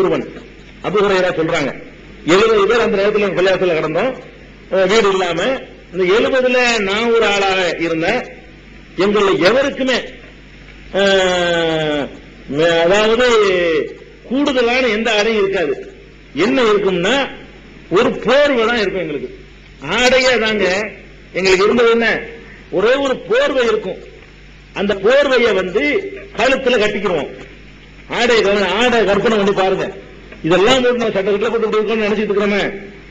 ஒருவன் அபுஹுரைரா சொல்றாங்க. எழுபது பேர் அந்த நேரத்தில் கல்யாணத்தில் கிடந்தோம் வீடு இல்லாம இந்த எழுபதுல நான் ஒரு ஆளாக இருந்தேன் எங்களை எவருக்குமே அதாவது கூடுதலான எந்த ஆடையும் இருக்காது. என்ன இருக்கும்னா ஒரு போர்வை தான் இருக்கும் எங்களுக்கு. ஆடையே தாங்க. எங்களுக்கு இருந்தது என்ன? ஒரே ஒரு போர்வை இருக்கும். அந்த போர்வையை வந்து கழுத்துல கட்டிக்கிறோம் ஆடை ஆடை கற்பனை பண்ணி பாருங்க. இதெல்லாம் போட்டு நம்ம சட்ட கட்டில போட்டு இருக்கோம்னு நினைச்சிட்டு இருக்கிறோமே.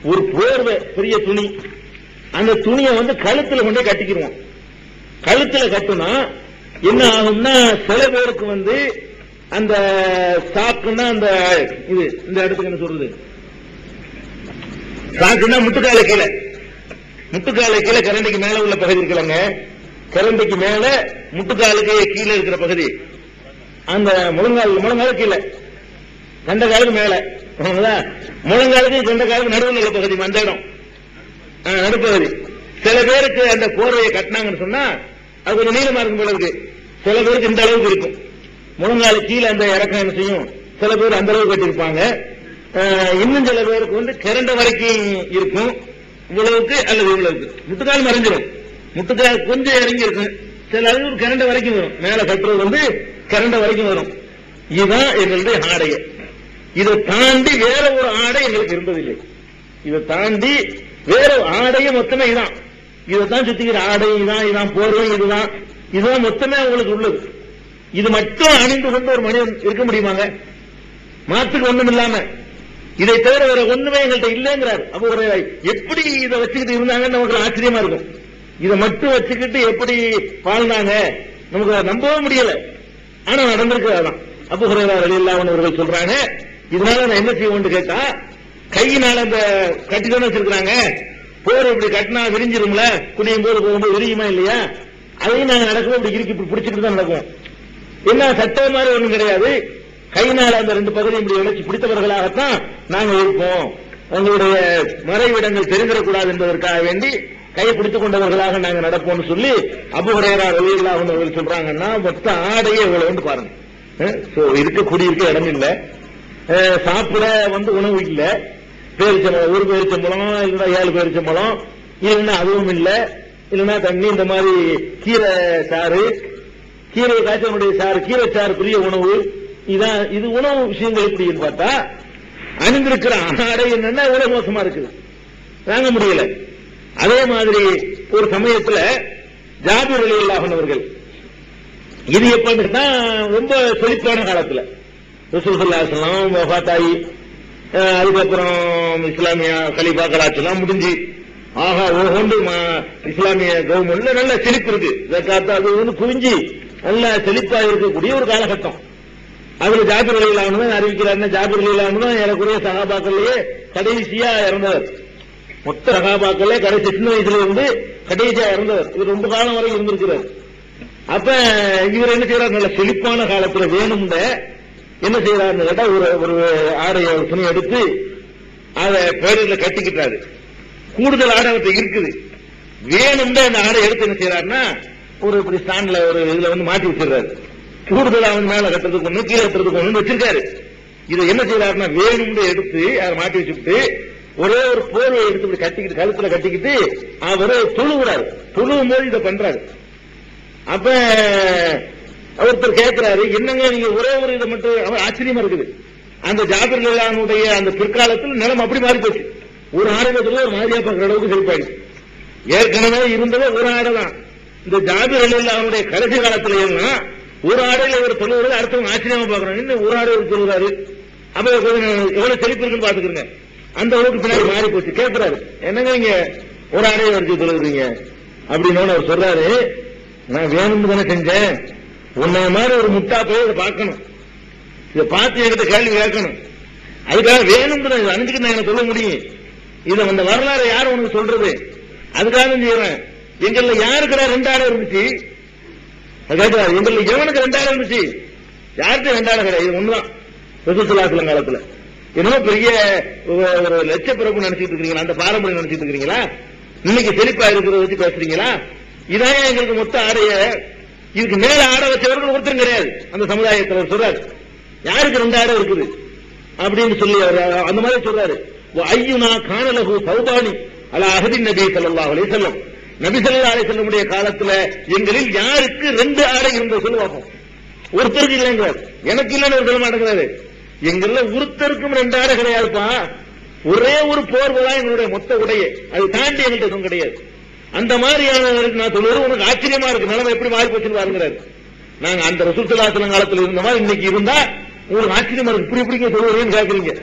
ஒரு போர்வை பெரிய துணி. அந்த துணியை வந்து கழுத்துல கொண்டே கட்டிக்கிறோம் கழுத்துல கட்டுனா என்ன ஆகும்னா சில பேருக்கு வந்து அந்த சாக்குன்னா அந்த இது இந்த இடத்துக்கு என்ன சொல்றது? சாக்குன்னா முட்டுக்கால கீழே. முட்டுக்கால கீழே கரண்டிக்கு மேல உள்ள பகுதி இருக்கலங்க கரண்டிக்கு மேல முட்டுக்காலுக்கு கீழே இருக்கிற பகுதி. அந்த முழங்கால் முழங்கால் கீழே. கண்டகாலுக்கு மேல. முழங்காலுக்கு கண்ட காலுக்கு நடுவில் உள்ள பகுதி அந்த இடம். ஆ, நடுப்பகுதி. சில பேருக்கு அந்த போர்வையை கட்டினாங்கன்னு சொன்னா அது கொஞ்சம் நீளமா இருக்கும் போல இருக்கு. சில பேருக்கு இந்த அளவுக்கு இருக்கும். முழங்கால கீழே அந்த இறக்கம் என்ன செய்யும்? சில பேர் அந்த அளவுக்கு கட்டியிருப்பாங்க. இன்னும் சில பேருக்கு வந்து கிரண்ட வரைக்கும் இருக்கும். இவ்வளவுக்கு அல்லது இவ்வளவுக்கு. முட்டுக்கால் மறைஞ்சிடும் முட்டுக்கால் கொஞ்சம் இறங்கி இருக்கும் சில அளவுக்கு கரண்ட வரைக்கும் வரும். மேல கட்டுறது வந்து கரண்ட வரைக்கும் வரும். இதுதான் எங்களுடைய ஆடையை. இதை தாண்டி வேற ஒரு ஆடை எங்களுக்கு இருந்ததில்லை. இதை தாண்டி வேற ஆடையே மொத்தமே இதான். இதைத்தான் சுத்திக்கிற ஆடை இதான் இதான் போர்வை இதுதான். இதுதான் மொத்தமே அவங்களுக்கு உள்ளது. இது மட்டும் அணிந்து கொண்டு ஒரு மனிதன் இருக்க முடியுமாங்க? மாத்துக்கு ஒண்ணும் இல்லாம. இதை தவிர வேற ஒண்ணுமே எங்கள்கிட்ட இல்லைங்கிறார். அப்ப ஒரு எப்படி இதை வச்சுக்கிட்டு இருந்தாங்கன்னு நமக்கு ஆச்சரியமா இருக்கும். இதை மட்டும் வச்சுக்கிட்டு எப்படி வாழ்ந்தாங்க? நமக்கு அதை நம்பவே முடியல. ஆனா நடந்திருக்கு அதான். அப்போ வெளியில்லாமன் அவர்கள் சொல்றாங்க இதனால நான் என்ன செய்வோம்னு கேட்டா கையினால அந்த கட்டி தானே வச்சிருக்காங்க போர் இப்படி கட்டினா விரிஞ்சிரும்ல? குடியும் போது போகும்போது விரியுமா இல்லையா? அதையும் நாங்க நடக்கும் இப்படி இறுக்கி இப்படி பிடிச்சிட்டு தான் நடக்கும் என்ன சட்டம் மாதிரி ஒண்ணும் கிடையாது. கையினால அந்த ரெண்டு பகுதியும் இப்படி இணைச்சு பிடித்தவர்களாகத்தான் நாங்க இருப்போம். உங்களுடைய மறைவிடங்கள் தெரிந்திடக்கூடாது என்பதற்காக வேண்டி கையை பிடித்துக் கொண்டவர்களாக நாங்க நடப்போம்னு சொல்லி அபுஹரேரா வெளியில்லாம அவர்கள் சொல்றாங்கன்னா மொத்த ஆடையே இவ்வளவு பாருங்க. அஹ், இருக்க குடியிருக்க இடம் இல்ல. சாப்பிட வந்து உணவு இல்ல. பேரிச்சம்பழம் ஒரு பேரிச்சம்பழம் இல்லைன்னா ஏழு பேரிச்சம்பழம் இல்லைன்னா அதுவும் இல்ல. இல்லைன்னா தண்ணி இந்த மாதிரி கீரை சாறு கீரை காய்ச்சனுடைய சாறு கீரை சாறு பெரிய உணவு இதான் இது உணவு விஷயங்கள் எப்படின்னு பார்த்தா அணிந்திருக்கிற ஆடை என்னன்னா இவ்வளவு மோசமா இருக்குது. தாங்க முடியல. அதே மாதிரி ஒரு சமயத்துல ஜாபிர் அலி அவர்கள் இது எப்படின்னா ரொம்ப செழிப்பான காலத்துல. ரசூலுல்லாஹி வஃபாத்தாயி அதுக்கப்புறம் இஸ்லாமிய கலிஃபாக்கள் ஆட்சிலாம் முடிஞ்சு ஆஹா ஒவ்வொன்று இஸ்லாமிய கவர்மெண்ட்ல நல்ல செழிப்பு இருக்கு. ஜக்காத்து அது வந்து குவிஞ்சி நல்ல செழிப்பா இருக்கக்கூடிய ஒரு காலகட்டம். அதுல ஜாபிர் அலி தான் அறிவிக்கிறாருன்னா ஜாபிர் அலி தான் ஏறக்குறைய சகாபாக்கள்லயே கடைசியா இறந்தவர். மொத்த சகாபாக்கள்ல கடைசி சின்ன வயசுல இருந்து கடைசியா இறந்தவர். இவர் ரொம்ப காலம் வரை இருந்திருக்கிறார். அப்ப இவர் என்ன செய்யறாரு நல்ல செழிப்பான காலத்துல வேணும்ட என்ன செய்யறாருன்னு கேட்டா ஒரு ஒரு ஆடைய ஒரு துணி எடுத்து அதை பேரில் கட்டிக்கிட்டாரு. கூடுதல் ஆடை அவர்கிட்ட இருக்குது. வேணும்ட அந்த ஆடை எடுத்து என்ன செய்யறாருன்னா ஒரு இப்படி ஸ்டாண்ட்ல ஒரு இதுல வந்து மாட்டி வச்சிடுறாரு. கூடுதல் அவன் மேல கட்டுறதுக்கு ஒண்ணு கீழே கட்டுறதுக்கு ஒண்ணு வச்சிருக்காரு. இதை என்ன செய்யறாருன்னா வேணும்னு எடுத்து அதை மாட்டி வச்சுட்டு ஒரே ஒரு போர்வை எடுத்து இப்படி கட்டிக்கிட்டு கழுத்துல கட்டிக்கிட்டு அவர் தொழுகிறாரு தொழுவும் போது இதை பண்றாரு. அப்ப ஒருத்தர் கேட்கிறாரு என்னங்க நீங்க ஒரே ஒரு இதை மட்டும் அவர் ஆச்சரியமா இருக்குது. அந்த ஜாபிர் லில்லானுடைய அந்த பிற்காலத்தில் நிலம் அப்படி மாறி போச்சு. ஒரு ஆடகத்துல ஒரு மாதிரியா பார்க்குற அளவுக்கு செழிப்பாயிடுச்சு. ஏற்கனவே இருந்ததே ஒரு ஆடை தான். இந்த ஜாபிர் அலில்லாவுடைய கடைசி காலத்துல எல்லாம் ஒரு ஆடையில ஒரு தொழுவது அடுத்தவங்க ஆச்சரியமா பாக்குறாங்க இன்னும் ஒரு ஆடை ஒரு சொல்லுறாரு அப்ப கொஞ்சம் எவ்வளவு செழிப்பு இருக்குன்னு பாத்துக்கிறேங்க அந்த அளவுக்கு பின்னாடி மாறி போச்சு. கேட்கிறாரு என்னங்க நீங்க ஒரு ஆடையை வரைச்சு தொழுகிறீங்க? அப்படின்னு அவர் சொல்றாரு நான் வேணும்னு தானே செஞ்சேன். உன்னை மாதிரி ஒரு முட்டா போய் இதை பார்க்கணும். இதை பார்த்து என்கிட்ட கேள்வி கேட்கணும். அதுக்காக வேணும்னு தான் அணிஞ்சுக்கு நான் எனக்கு சொல்ல முடியும். இதை அந்த வரலாறு யார் உனக்கு சொல்றது? அதுக்காக செய்யறேன் எங்கள்ல யாருக்குடா ரெண்டு இருந்துச்சு? அது எங்களுக்கு எவனுக்கு ரெண்டாயிரம் இருந்துச்சு? யாருக்கு ரெண்டாயிரம் கிடையாது? இது ஒண்ணுதான். ரசூசுல்லாசல காலத்துல. என்னமோ பெரிய ஒரு- லட்சப்பிறப்பு லட்ச பிறப்பு நினைச்சிட்டு இருக்கீங்களா அந்த பாரம்பரியம் நினைச்சிட்டு இருக்கீங்களா இன்னைக்கு செழிப்பா இருக்கிறத வச்சு பேசுறீங்களா? இதான் எங்களுக்கு மொத்த ஆடைய இதுக்கு மேல ஆடை வச்சவர்கள் ஒருத்தரும் கிடையாது. அந்த சமுதாயத்தில் சொல்றாரு. யாருக்கு ரெண்டு ஆடை இருக்குது? அப்படின்னு சொல்லி அவர் அந்த மாதிரி சொல்றாரு. ஐயுனா காணலகு சௌபானி அல அகதின் நபி சல்லா அலி செல்லம் நபி சல்லா அலி செல்லமுடைய காலத்துல எங்களில் யாருக்கு ரெண்டு ஆடை இருந்தது சொல்லுவாங்க ஒருத்தருக்கு இல்லைங்கிறார். எனக்கு இல்லைன்னு ஒரு சொல்ல மாட்டேங்கிறாரு. எங்கள்ல ஒருத்தருக்கும் ரெண்டு ஆடை கிடையாதுப்பா. ஒரே ஒரு போர்வை என்னுடைய மொத்த உடையே. அது தாண்டி என்கிட்ட எதுவும் கிடையாது. அந்த மாதிரியான நான் சொல்லுவது உனக்கு ஆச்சரியமா இருக்கு. நிலைமை எப்படி மாறி போச்சுன்னு பாருங்கிறாரு நாங்க அந்த ரசூசலாசலம் காலத்துல இருந்த மாதிரி இன்னைக்கு இருந்தா உங்களுக்கு ஆச்சரியமா இருக்கு. இப்படி இப்படிங்க சொல்லுவீங்கன்னு கேட்கறீங்க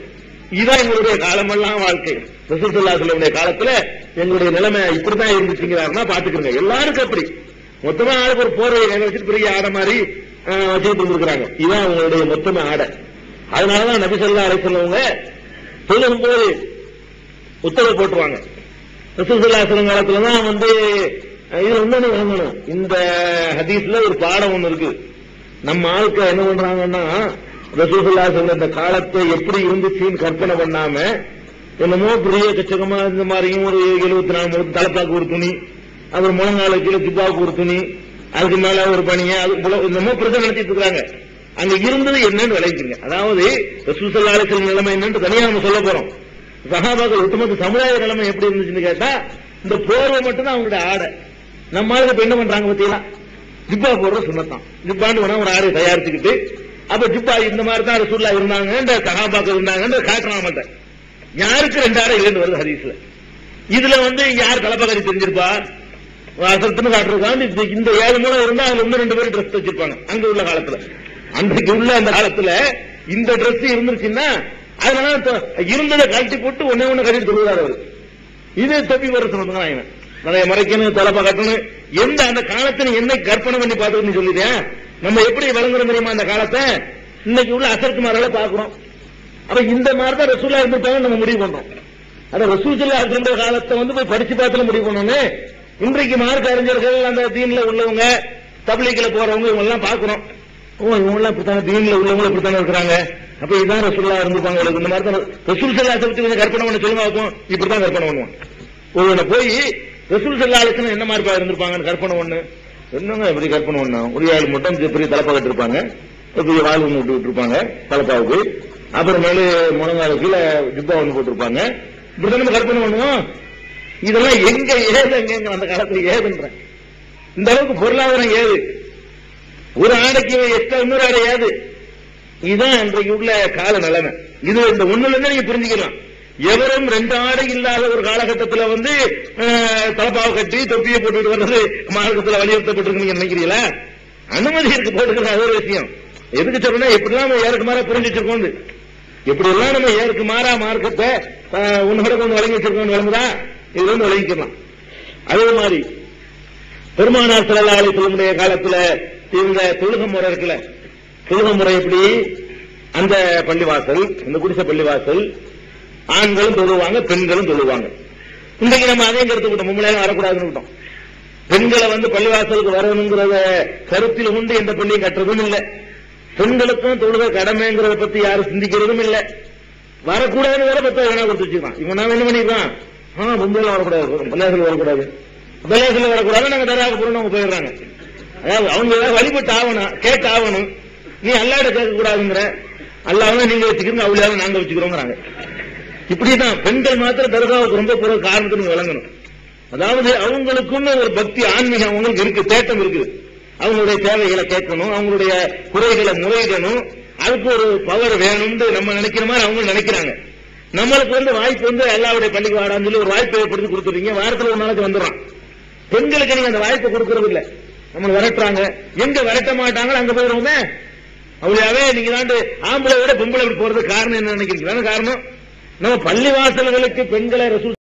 இதுதான் எங்களுடைய காலமெல்லாம் வாழ்க்கை. ரசூசல்லாசலமுடைய காலத்துல எங்களுடைய நிலைமை இப்படிதான் இருந்துச்சுங்கிறாருன்னா பாத்துக்கிறங்க எல்லாருக்கும் அப்படி. மொத்தமா ஆளுக்கு ஒரு போர்வை வச்சுட்டு பெரிய ஆடை மாதிரி வச்சுட்டு இருந்திருக்கிறாங்க. இதுதான் அவங்களுடைய மொத்தமா ஆடை. அதனாலதான் நபிசல்லா சொல்லா அலை சொல்லும் போது உத்தரவு போட்டுருவாங்க. ரசூசல்லாசலம் காலத்துல தான் வந்து அஹ், இது ஒண்ணு வாங்கணும். இந்த ஹதீஸ்ல ஒரு பாடம் ஒண்ணு இருக்கு. நம்ம ஆளுக்க என்ன பண்றாங்கன்னா ரசூசல்லாசலம் இந்த காலத்தை எப்படி இருந்துச்சுன்னு கற்பனை பண்ணாம என்னமோ பெரிய கச்சகமா இந்த மாதிரியும் ஒரு எழுபத்தி நாலு முழு தலைப்பாக்கு ஒரு துணி அப்புறம் முழங்கால கீழே ஜிப்பாவுக்கு ஒரு துணி அதுக்கு மேல ஒரு பணியை அது என்னமோ பிரச்சனை நடத்திட்டு இருக்காங்க அங்க இருந்தது என்னன்னு விளைவிச்சுங்க அதாவது ரசூசல்லாசல் நிலைமை என்னன்னு தனியா நம்ம சொல்ல போறோம். சகாபாக்கள் ஒட்டுமொத்த சமுதாய நிலைமை எப்படி இருந்துச்சுன்னு கேட்டா இந்த போர்வை மட்டும்தான் அவங்களோட அவங்களுடைய ஆடை. நம்ம ஆளுக்கு இப்ப என்ன பண்றாங்க பத்தியா ஜிப்பா போடுற சுண்ணத்தான். ஜிப்பான்னு வேணா ஒரு ஆடை தயாரிச்சுக்கிட்டு அப்ப ஜிப்பா இந்த மாதிரி தான் ரசூல்லா இருந்தாங்க இந்த சகாபாக்கள் இருந்தாங்க காட்டுறான் மாட்டேன் யாருக்கு ரெண்டு ஆடை இல்லைன்னு வருது ஹரீஸ்ல இதுல வந்து யார் தலைப்பகரி தெரிஞ்சிருப்பா? அசத்துன்னு காட்டுறதுக்காக இந்த- இந்த ஏழு மூலம் இருந்தா அதுல இன்னும் ரெண்டு பேரும் ட்ரெஸ் வச்சிருப்பாங்க. அங்க உள்ள காலத்துல. அன்றைக்கு உள்ள அந்த காலத்துல இந்த ட்ரெஸ் இருந்துச்சுன்னா அதனால இருந்ததை கழட்டி போட்டு ஒன்னே ஒண்ணு கட்டிட்டு சொல்லுவார் அவர். இது தப்பி வர சொன்னதுதான் நிறைய மறைக்கணும் தலைப்பா கட்டணும். எந்த அந்த காலத்தை என்ன கற்பனை பண்ணி பார்த்துன்னு சொல்லிட்டேன் நம்ம எப்படி வழங்குறோம் தெரியுமா அந்த காலத்தை? இன்னைக்கு உள்ள அசரத்து மாறால பாக்குறோம் அப்ப இந்த மாதிரி தான் ரசூலா இருந்துட்டாங்க நம்ம முடிவு பண்றோம் அத ரசூல் சொல்லா இருந்த காலத்தை வந்து போய் படிச்சு பார்த்துல முடிவு பண்ணணும் இன்றைக்கு மார்க்க அறிஞர்கள் அந்த தீன்ல உள்ளவங்க தபிலிக்கல போறவங்க இவங்க எல்லாம் பாக்குறோம் ஓ இவங்களாம் எல்லாம் இப்படித்தானே தீன்ல உள்ளவங்களும் இப்படித்தானே இருக்கிறாங்க. அப்ப இதுதான் ரசூல்லா இருந்துப்பாங்க இந்த மாதிரி தான் ரசூல் செல்லா பத்தி கொஞ்சம் கற்பனை பண்ண சொல்லுங்க பார்ப்போம் இப்படித்தான் கற்பனை பண்ணுவோம் ஒருவனை போய் ரசூல் செல்லா அலிஸ்லாம் என்ன மாதிரி இருந்திருப்பாங்கன்னு கற்பனை ஒண்ணு என்னங்க இப்படி கற்பனை பண்ணோம் ஒரு ஏழு மட்டும் பெரிய தலைப்பா கட்டிருப்பாங்க. ஒரு பெரிய வாழ் ஒன்று விட்டு விட்டுருப்பாங்க தலைப்பாவுக்கு. அப்புறமேலு முழங்கால கீழே ஜிப்பா ஒன்று போட்டிருப்பாங்க. இப்படிதான் நம்ம கற்பனை பண்ணுவோம். இதெல்லாம் எங்க ஏது எங்க அந்த காலத்துல ஏதுன்ற. இந்த அளவுக்கு பொருளாதாரம் ஏது? ஒரு ஆடைக்கு எக்ஸ்ட்ரா இன்னொரு ஆடை இதுதான் இன்றைக்கு உள்ள கால நிலைமை. இது இந்த ஒண்ணுல இருந்து நீங்க புரிஞ்சுக்கலாம் எவரும் ரெண்டு ஆடை இல்லாத ஒரு காலகட்டத்துல வந்து அஹ், தலப்பாவை கட்டி தொப்பியை போட்டுட்டு வர்றது மார்க்கத்துல வலியுறுத்தப்பட்டிருக்கு நீங்க நினைக்கிறீங்களா? அனுமதி இருக்கு போட்டுக்கிறது அது ஒரு விஷயம். எதுக்கு சொல்றேன்னா எப்படிலாம் நம்ம ஏருக்கு மாறா புரிஞ்சு வச்சிருக்கோம் எப்படி எல்லாம் நம்ம ஏருக்கு மாறா மார்க்கத்தை உன்னோட கொண்டு வழங்கி வச்சிருக்கோம் விளங்குதா இது வந்து வழங்கிக்கலாம் அதே மாதிரி பெருமானார் ஸல்லல்லாஹு அலைஹி காலத்துல இந்த தொழுக முறை இருக்குல்ல? தொழுக முறை எப்படி? அந்த பள்ளிவாசல் இந்த குடிசை பள்ளிவாசல் ஆண்களும் தொழுவாங்க பெண்களும் தொழுவாங்க. இன்றைக்கு நம்ம அதையும் கருத்துக்கிட்டோம் மும்மலையும் வரக்கூடாதுன்னு விட்டோம். பெண்களை வந்து பள்ளிவாசலுக்கு வரணுங்கிறத கருத்தில் உண்டு எந்த பள்ளியும் கட்டுறதும் இல்ல. பெண்களுக்கும் தொழுக கடமைங்கிறத பத்தி யாரும் சிந்திக்கிறதும் இல்ல. வரக்கூடாதுன்னு வேற பத்த வேணா கொடுத்து வச்சுக்கலாம். இவன் நான் என்ன பண்ணிருக்கான் ஆ மும்பையில வரக்கூடாது. பள்ளிவாசல் வரக்கூடாது. பள்ளிவாசல் வரக்கூடாது நாங்க தராக போறோம் அவங்க போயிடுறாங்க. அதாவது அவங்க ஏதாவது வழிபட்டு ஆகணும் கேட்டு ஆகணும் நீ அல்லாட கேட்க கூடாதுங்கிற அல்லாவும் நீங்க வச்சுக்கிறீங்க அவளையாவது நாங்க வச்சுக்கிறோங்கிறாங்க. இப்படிதான் பெண்கள் மாத்திரம் தர்காவுக்கு ரொம்ப போற காரணத்துக்கு விளங்கணும் அதாவது அவங்களுக்குன்னு ஒரு பக்தி ஆன்மீகம் அவங்களுக்கு இருக்கு தேட்டம் இருக்குது. அவங்களுடைய தேவைகளை கேட்கணும் அவங்களுடைய குறைகளை முறையிடணும். அதுக்கு ஒரு பவர் வேணும்னு நம்ம நினைக்கிற மாதிரி அவங்க நினைக்கிறாங்க. நம்மளுக்கு வந்து வாய்ப்பு வந்து எல்லாருடைய பள்ளிக்கு வாடான்னு சொல்லி ஒரு வாய்ப்பு ஏற்படுத்தி கொடுத்துறீங்க வாரத்தில் ஒரு நாளைக்கு வந்துடும் பெண்களுக்கு நீங்க அந்த வாய்ப்பை கொடுக்கறது இல்லை. நம்மளை விரட்டுறாங்க. எங்க விரட்ட மாட்டாங்களோ அங்க போயிடுவோமே அவளையாவே நீங்க தாண்டு ஆம்பளை விட பொம்பளை இப்படி போறது காரணம் என்ன நினைக்கிறீங்க? காரணம்? நம்ம பள்ளி வாசல்களுக்கு பெண்களை ரசூல்